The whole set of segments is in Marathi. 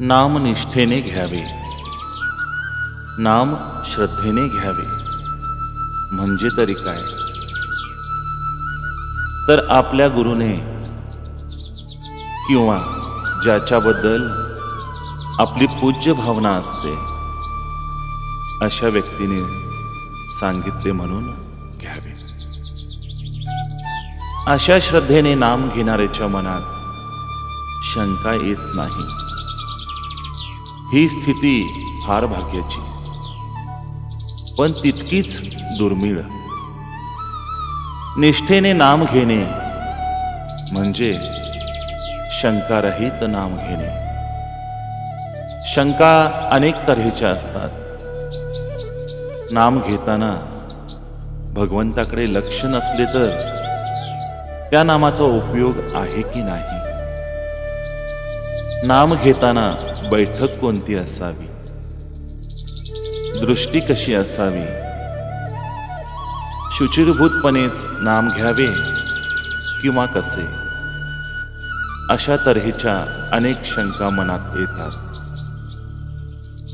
नाम निष्ठेने घ्यावे. नाम श्रद्धेने घ्यावे. म्हणजे तरी काय? तर आपल्या गुरुने किंवा ज्याच्याबद्दल आपली पूज्य भावना असते अशा व्यक्तीने सांगितले म्हणून घ्यावे. अशा श्रद्धेने नाम घेणाऱ्याच्या मनात शंका येत नाही. ही स्थिती फार भाग्याची. पण तितकीच दुर्मिळ. निष्ठेने नाम घेणे म्हणजे शंकारहित नाम घेणे. शंका अनेक तऱ्हेच्या असतात. नाम घेताना भगवंताकडे लक्ष नसले तर त्या नामाचा उपयोग आहे की नाही? नाम घेताना बैठक कोणती असावी? दृष्टी कशी असावी? शुचिरभूतपणेच नाम घ्यावे किंवा कसे? अशा तऱ्हेच्या अनेक शंका मनात येतात.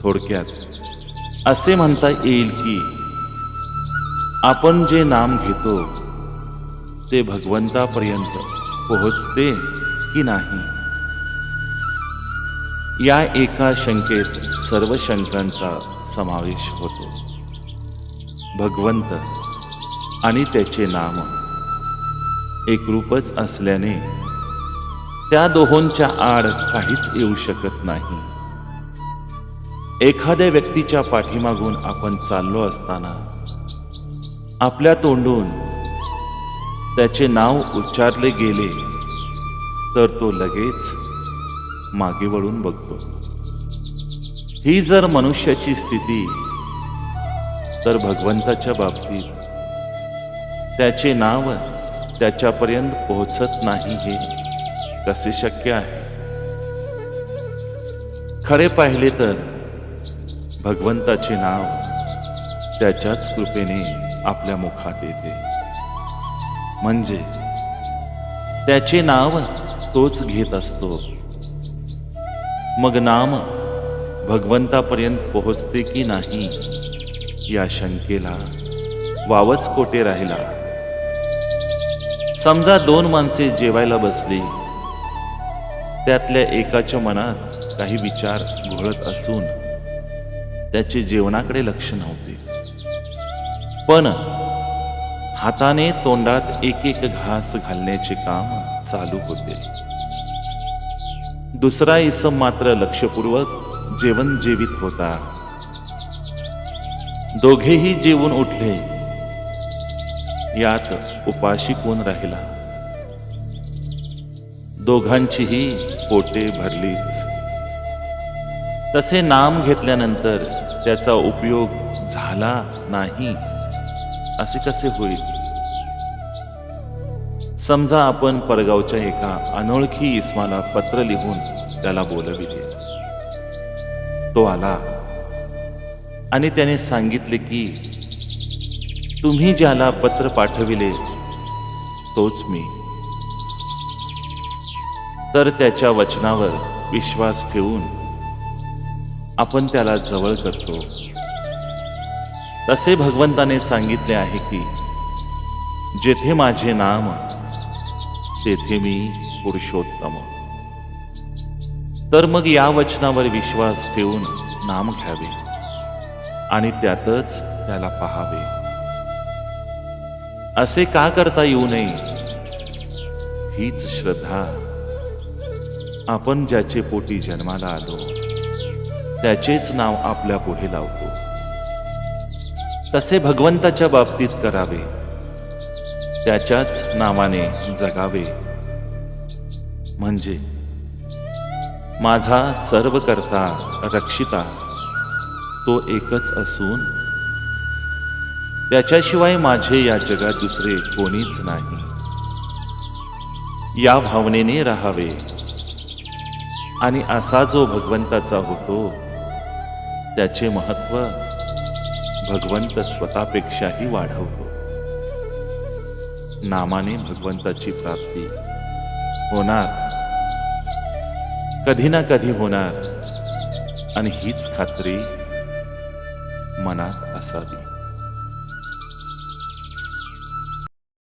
थोडक्यात असे म्हणता येईल की आपण जे नाम घेतो ते भगवंतापर्यंत पोहोचते की नाही? या एका शंकेत सर्व शंकांचा समावेश होतो. भगवंत आणि त्याचे नाम एकरूपच असल्याने त्या दोहोंच्या आड काहीच येऊ शकत नाही. एखाद्या व्यक्तीच्या पाठीमागून आपण चाललो असताना आपल्या तोंडून त्याचे नाव उच्चारले गेले तर तो लगेच मागे वळून बघतो. ही जर मनुष्याची स्थिती तर भगवंताच्या बाबतीत त्याचे नाव त्याच्यापर्यंत पोहोचत नाही हे कसे शक्य आहे? खरे पाहिले तर भगवंताचे नाव त्याच्याच कृपेने आपल्या मुखात येते. म्हणजे त्याचे नाव तोच घेत असतो मग नाम भगवंतापर्यंत पोहोचते की नाही? या शंकेला वावच कोठे राहिला? समजा दोन माणसे जेवायला बसली त्यातल्या एकाच्या मनात काही विचार घोळत असून त्याचे जेवणाकडे लक्ष नव्हते. पण हाताने तोंडात एक एक घास घालण्याचे काम चालू होते. दुसरा इसम मात्र लक्षपूर्वक जेवण जेवित होता. दोघेही जेवून उठले. यात उपाशी कोण राहिला? दोघांचीही पोटे भरलीच. तसे नाम घेतल्यानंतर त्याचा उपयोग झाला नाही असे कसे होईल? समजा आपण परगावच्या एका अनोळखी इस्माला पत्र लिहून त्याला बोलविले. तो आला आणि त्याने सांगितले की तुम्ही ज्याला पत्र पाठविले तोच मी. तर त्याच्या वचनावर विश्वास ठेवून आपण त्याला जवळ करतो. तसे भगवंताने सांगितले आहे की जेथे माझे नाम तेथे मी पुरुषोत्तम. तर मग या वचनावर विश्वास ठेवून नाम घ्यावे आणि त्यातच त्याला पाहावे. असे का करता येऊ नये? हीच श्रद्धा. आपण ज्याचे पोटी जन्माला आलो त्याचेच नाव आपल्या पुढे लावतो. तसे भगवंताच्या बाबतीत करावे. त्याच्याच नावाने जगावे. म्हणजे माझा सर्व करता रक्षिता तो एकच असून त्याच्याशिवाय माझे या जगात दुसरे कोणीच नाही. या भावनेने राहावे. आणि असा जो भगवंताचा होतो त्याचे महत्त्व भगवंत स्वतःपेक्षाही वाढवतो. नामाने भगवंताची प्राप्ती होणार. कधी ना कधी होणार. आणि हीच खात्री मनात असावी.